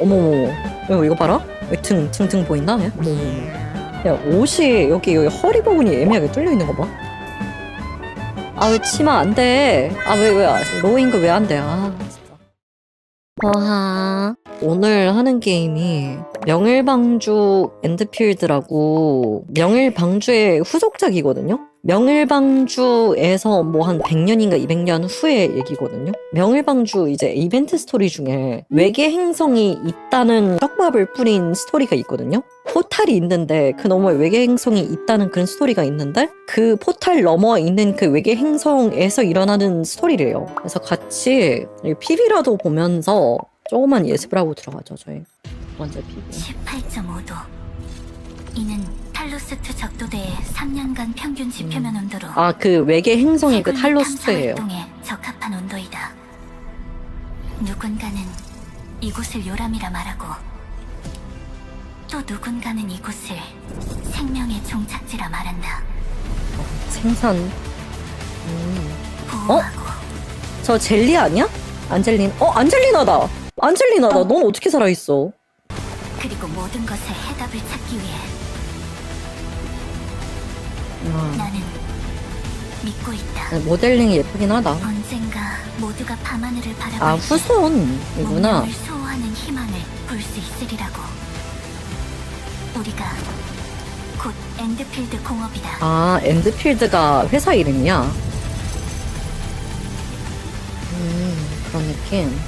어머머. 이거, 이거 봐라. 등, 등, 등 보인다? 야? 어머머. 야, 옷이 여기, 여기 허리 부분이 애매하게 뚫려 있는 거 봐. 아, 왜 치마 안 돼? 아, 왜, 왜, 로잉 거왜 안 돼? 아, 진짜. 어하. 오늘 하는 게임이 명일방주 엔드필드라고 명일방주의 후속작이거든요? 명일방주에서 뭐 한 100년인가 200년 후의 얘기거든요? 명일방주 이제 이벤트 스토리 중에 외계 행성이 있다는 떡밥을 뿌린 스토리가 있거든요? 포탈이 있는데 그 너머에 외계 행성이 있다는 그런 스토리가 있는데 그 포탈 너머에 있는 그 외계 행성에서 일어나는 스토리래요. 그래서 같이 PB라도 보면서 조금만 예습을 하고 들어가죠, 저희. 먼저 PB. 18.5도. 이는 탈로스트 적도대의 3년간 평균 지표면 온도로 아, 그 외계 행성이 그 탈로스트예요. 활동에 적합한 온도이다. 누군가는 이곳을 요람이라 말하고 또 누군가는 이곳을 생명의 종착지라 말한다. 생선. 음. 보호하고 저 젤리 아니야? 안젤린. 어, 안젤리나다. 안젤리나다. 넌 어떻게 살아 있어? 그리고 모든 것에 해답을 찾기 위해 아, 나는 믿고 있다. 모델링이 예쁘긴 하다. 언젠가 모두가 밤하늘을 바라볼 아, 때 후손이구나. 운명을 소화하는 희망을 볼 수 있으리라고. 우리가 곧 엔드필드 공업이다. 아, 엔드필드가 회사 이름이야. 음, 그런 느낌.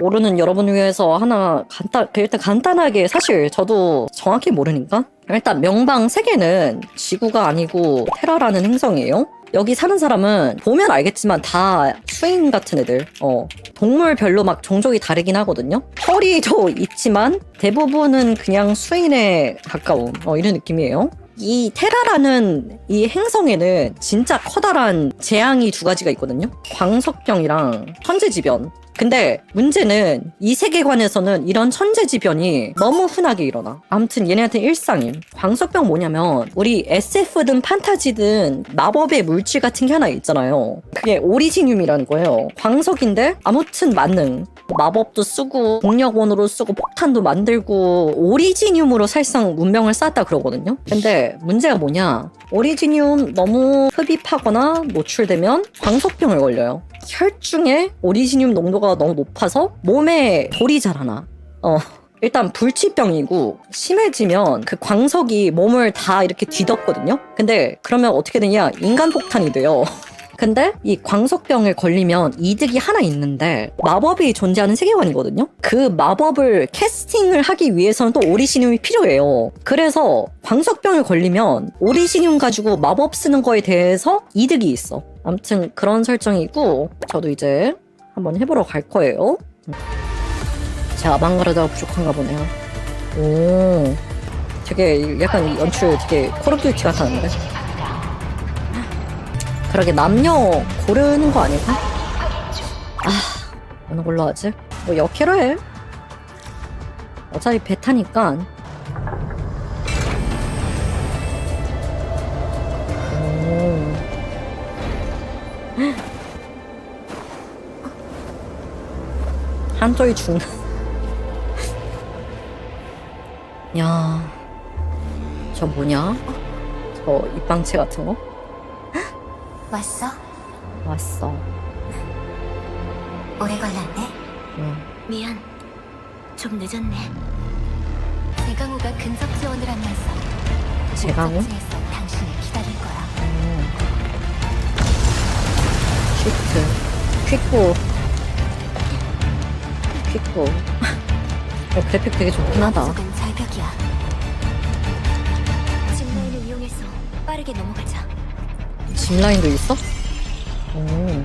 모르는 여러분을 위해서 하나 간단, 그 일단 간단하게 사실 저도 정확히 모르니까. 일단 명방 세계는 지구가 아니고 테라라는 행성이에요. 여기 사는 사람은 보면 알겠지만 다 수인 같은 애들. 어. 동물별로 막 종족이 다르긴 하거든요. 털이도 있지만 대부분은 그냥 수인에 가까운 어, 이런 느낌이에요. 이 테라라는 이 행성에는 진짜 커다란 재앙이 두 가지가 있거든요. 광석병이랑 천재지변. 근데 문제는 이 세계관에서는 이런 천재지변이 너무 흔하게 일어나. 아무튼 얘네한테는 일상임. 광석병 뭐냐면 우리 SF든 판타지든 마법의 물질 같은 게 하나 있잖아요. 그게 오리지늄이라는 거예요. 광석인데 아무튼 만능. 마법도 쓰고 공력원으로 쓰고 폭탄도 만들고 오리지늄으로 살상 문명을 쌓았다 그러거든요. 근데 문제가 뭐냐? 오리지늄 너무 흡입하거나 노출되면 광석병을 걸려요. 혈중에 오리지늄 농도가 너무 높아서 몸에 돌이 자라나. 어. 일단 불치병이고 심해지면 그 광석이 몸을 다 이렇게 뒤덮거든요. 근데 그러면 어떻게 되냐? 인간 폭탄이 돼요. 근데 이 광석병을 걸리면 이득이 하나 있는데 마법이 존재하는 세계관이거든요. 그 마법을 캐스팅을 하기 위해서는 또 오리시늄이 필요해요. 그래서 광석병을 걸리면 오리시늄 가지고 마법 쓰는 거에 대해서 이득이 있어. 아무튼 그런 설정이고 저도 이제 한번 해보러 갈 거예요. 제 아방가르다가 부족한가 보네요. 오, 되게 약간 연출 되게 콜오브듀티 같았는데. 그러게 남녀 고르는 거 아닐까? 아 어느 걸로 하지? 뭐 역해로 해. 어차피 배 타니까. 한쪽이 죽는. 야, 저 뭐냐? 저 입방체 같은 거? 왔어? 왔어. 오래 걸렸네. 응. 미안. 좀 늦었네. 대강호가 근접 지원을 하면서 제강호? 목적지에서 당신을 기다릴 거야. 쉬프트. 퀵보. 퀵보. 어, 그래픽 되게 좋긴 하다. 쪽은 절벽이야. 짚라인을 이용해서 빠르게 넘어가자. 짚라인도 있어? 오.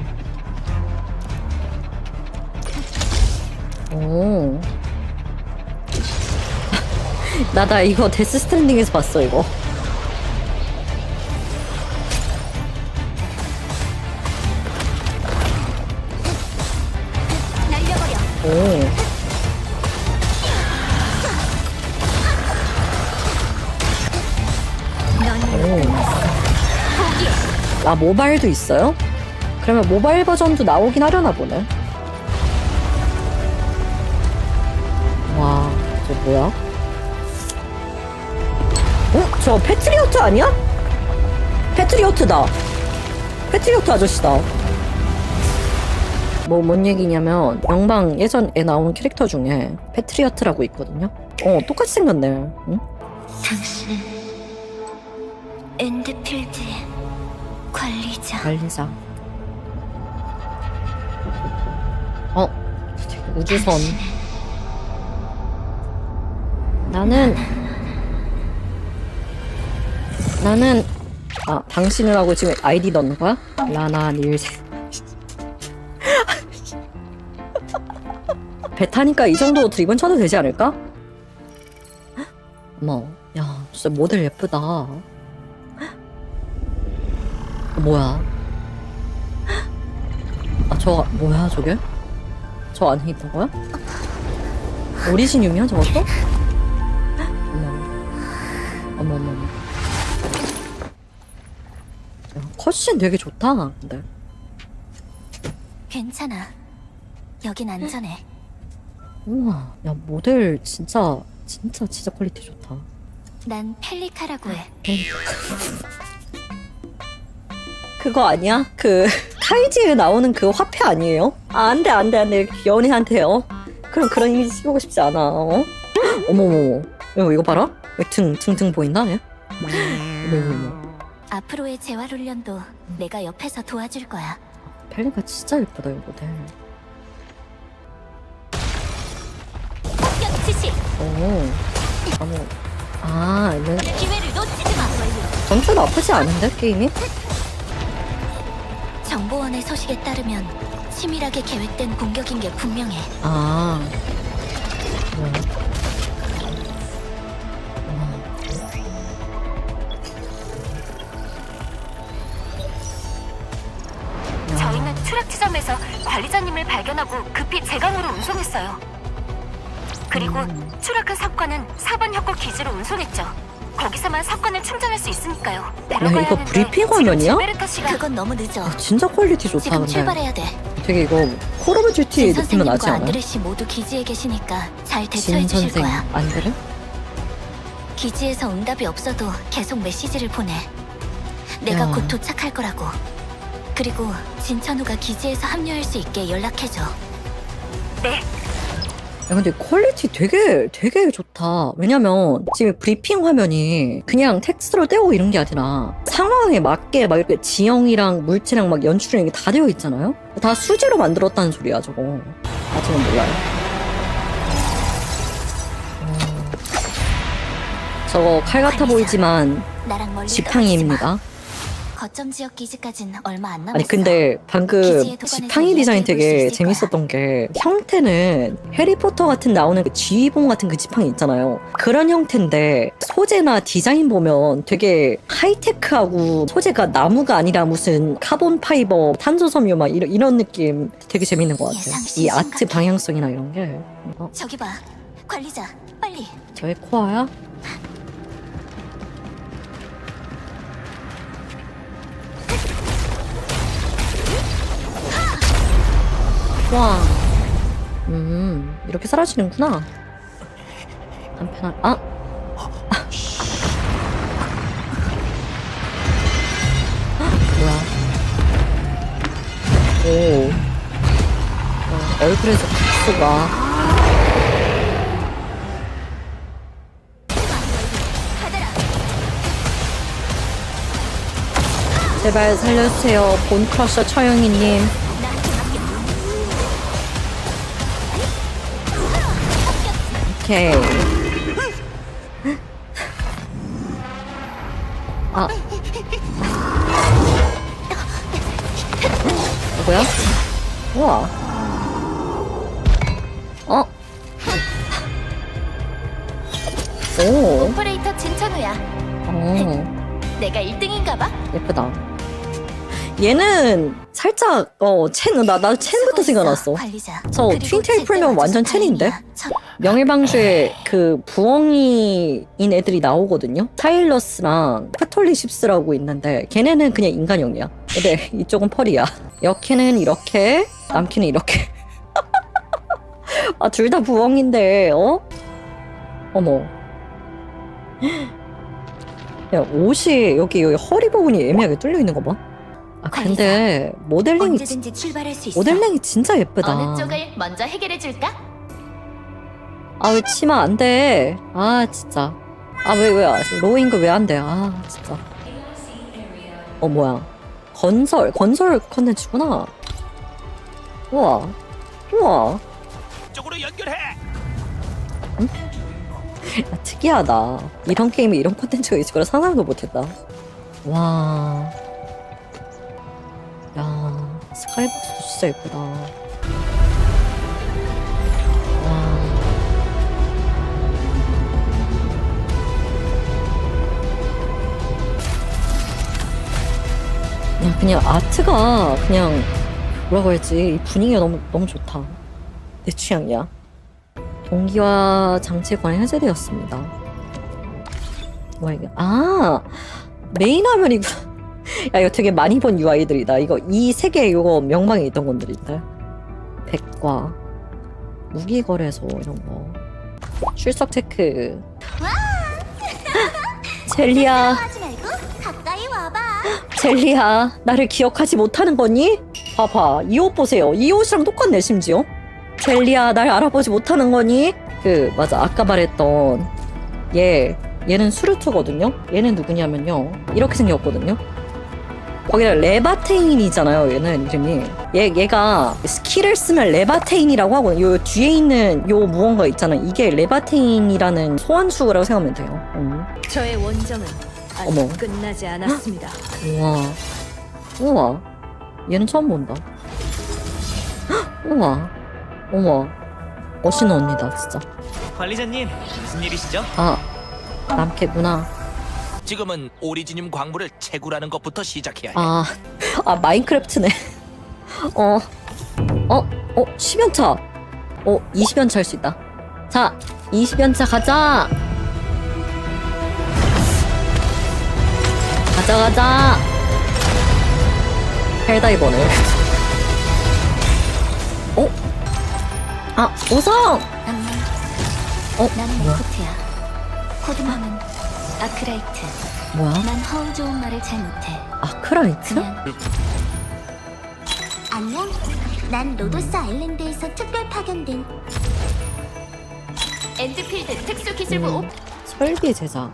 오. 나, 나 이거 데스 스탠딩에서 봤어, 이거. 아, 모바일도 있어요? 그러면 모바일 버전도 나오긴 하려나 보네. 와. 뭐야? 어? 저 패트리어트 아니야? 패트리어트다. 패트리어트 아저씨다. 뭐, 뭔 얘기냐면, 영방 예전에 나온 캐릭터 중에 패트리어트라고 있거든요? 어, 똑같이 생겼네. 응? 당신은 엔드필드 관리자. 관리자. 어, 우주선. 나는, 나는, 아, 당신을 하고 지금 아이디 넣는 거야? 라나 닐세. 배 타니까 이 정도 드립은 쳐도 되지 않을까? 어머, 야, 진짜 모델 예쁘다. 어, 뭐야? 아, 저, 뭐야, 저게? 저 안에 있던 거야? 오리지늄이야, 저것도? 어머. 어머, 어머, 어머. 야, 컷신 되게 좋다, 근데. 괜찮아. 여긴 안전해. 우와, 야, 모델 진짜, 진짜, 진짜 퀄리티 좋다. 난 펠리카라고 해. 그거 아니야? 그, 카이지에 나오는 그 화폐 아니에요? 아, 안 돼, 안 돼, 안 돼. 연애한테요. 그럼 그런 이미지 씌우고 싶지 않아, 어? 어머머머. 이거, 이거 봐라? 왜 등, 등등 보인다, 얘? 어머머머. 앞으로의 재활 훈련도 내가 옆에서 도와줄 거야. 펠리가 진짜 예쁘다, 이거 모델. 폭격 지시. 오. 아, 뭐. 아, 얘는 기회를 놓치지 마. 전투 나쁘지 않은데, 게임이? 정보원의 소식에 따르면 치밀하게 계획된 공격인 게 분명해. 아. 와. 야. 저희는 추락 지점에서 관리자님을 발견하고 급히 제강으로 운송했어요. 그리고 음. 추락한 사건은 4번 협곡 기지로 운송했죠. 거기서만 사건을 충전할 수 있으니까요. 야, 이거 브리핑 화면이야? 그건 너무 늦어. 아, 진짜 퀄리티 좋다, 지금 근데. 출발해야 돼. 되게 이거 콜 오브 듀티 진 느낌은 나지 선생님과 않아? 안드레 씨 모두 기지에 계시니까 잘 대처해 진 주실 선생 거야. 안 그래? 기지에서 응답이 없어도 계속 메시지를 보내. 내가 야. 곧 도착할 거라고. 그리고 진천우가 기지에서 합류할 수 있게 연락해줘. 네. 야, 근데 퀄리티 되게 되게 좋다. 왜냐면 지금 브리핑 화면이 그냥 텍스트로 떼고 이런 게 아니라 상황에 맞게 막 이렇게 지형이랑 물체랑 막 연출이랑 이게 다 되어 있잖아요. 다 수지로 만들었다는 소리야 저거. 아직은 몰라요. 어. 저거 칼 같아 보이지만 지팡이입니다. 거점 지역 기지까진 얼마 안 남았어. 아니 근데 방금 지팡이 디자인 되게 재밌었던 게 형태는 해리포터 같은 나오는 그 지휘봉 같은 그 지팡이 있잖아요 그런 형태인데 소재나 디자인 보면 되게 하이테크하고 소재가 나무가 아니라 무슨 카본 파이버 탄소 섬유 막 이런, 이런 느낌 되게 재밌는 것 같아요 이 아트. 방향성이나 이런 게 어, 저기 봐. 관리자, 빨리. 저의 코아야? 와, 음, 이렇게 사라지는구나. 한편한, 아! 뭐야. 오. 어, 얼굴에서. 가더라. 제발 살려주세요. 본 크러셔 처영이님. 오케이. 아. 누구야? 우와. 어? 오. 오퍼레이터 진천우야. 어. 내가 1등인가 봐. 예쁘다. 얘는 살짝 어 첸, 나, 나 첸부터 생각났어. 관리자. 저 그리고 제때 풀면 완전 와줘서 첸인데? 다행이야. 명예방주에 그 부엉이인 애들이 나오거든요. 타일러스랑 카톨리십스라고 있는데 걔네는 그냥 인간형이야. 근데 이쪽은 펄이야. 여캐는 이렇게, 남캐는 이렇게. 아 둘 다 부엉인데 어? 어머. 야, 옷이 여기, 여기 허리 부분이 애매하게 뚫려 있는 거 봐. 아, 근데 모델링이, 언제든지 출발할 수 있어. 모델링이 진짜 예쁘다. 어느 쪽을 먼저 해결해 줄까? 아, 왜 치마 안 돼? 아, 진짜. 아, 왜, 왜, 로잉그 왜안 돼? 아, 진짜. 어, 뭐야. 건설, 건설 컨텐츠구나. 우와. 우와. 쪽으로 연결해. 아, 특이하다. 이런 게임에 이런 콘텐츠가 있을 거라 상상도 못했다. 와. 야, 스카이박스도 진짜 예쁘다. 와. 그냥, 아트가 그냥 뭐라고 해야지 이 분위기가 너무 너무 좋다. 내 취향이야. 동기화 장치관이 해제되었습니다. 뭐야 이게? 아 메인 화면이구나. 야 이거 되게 많이 본 UI들이다. 이거 이 세 개 이거 명방에 있던 건들인데. 백과 무기 거래소 이런 거. 출석 체크. 젤리야, 하지 말고 가까이 와봐. 젤리야, 나를 기억하지 못하는 거니? 봐봐, 이 옷 보세요. 이 옷이랑 똑같네 심지어. 젤리야, 날 알아보지 못하는 거니? 그 맞아, 아까 말했던 얘, 얘는 수루투거든요. 얘는 누구냐면요, 이렇게 생겼거든요. 거기다 레바테인이잖아요. 얘는 이름이. 얘 얘가 스킬을 쓰면 레바테인이라고 하고 요 뒤에 있는 요 무언가 있잖아. 이게 레바테인이라는 소환수라고 생각하면 돼요. 음. 저의 원정은 아직 어머. 끝나지 않았습니다. 우와. 우와. 얘는 처음 본다. 헉, 우와. 우와. 멋있는 언니다, 진짜. 관리자님 무슨 일이시죠? 아, 남캐구나. 지금은 오리지늄 광물을 채굴하는 것부터 시작해야 해. 아, 아, 마인크래프트네. 어, 어, 어, 10연차. 어, 20연차 할 수 있다. 자, 20연차 가자! 가자, 가자! 헬다이버네. 어? 아, 오성! 안녕. 어? 난 뭐야? 메코트야. 코드명은 아크라이트. 뭐야? 난 허울 좋은 말을 잘 못해. 아크라이트? 그냥 안녕. 난 로도스 아일랜드에서 특별 파견된 엔드필드 특수기술부 음, 설계 제작.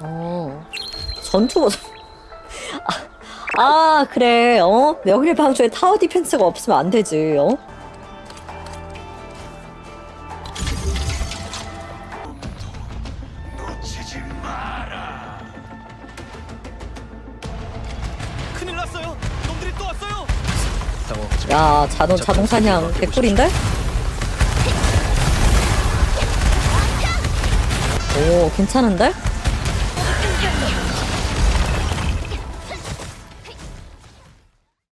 어. 전투 버전. 아, 아, 그래. 어? 명일 방주에 타워 디펜스가 없으면 안 되지. 어? 났어요. 놈들이 또 왔어요. 야, 자동 자동 사냥 개꿀인데? 오, 괜찮은데?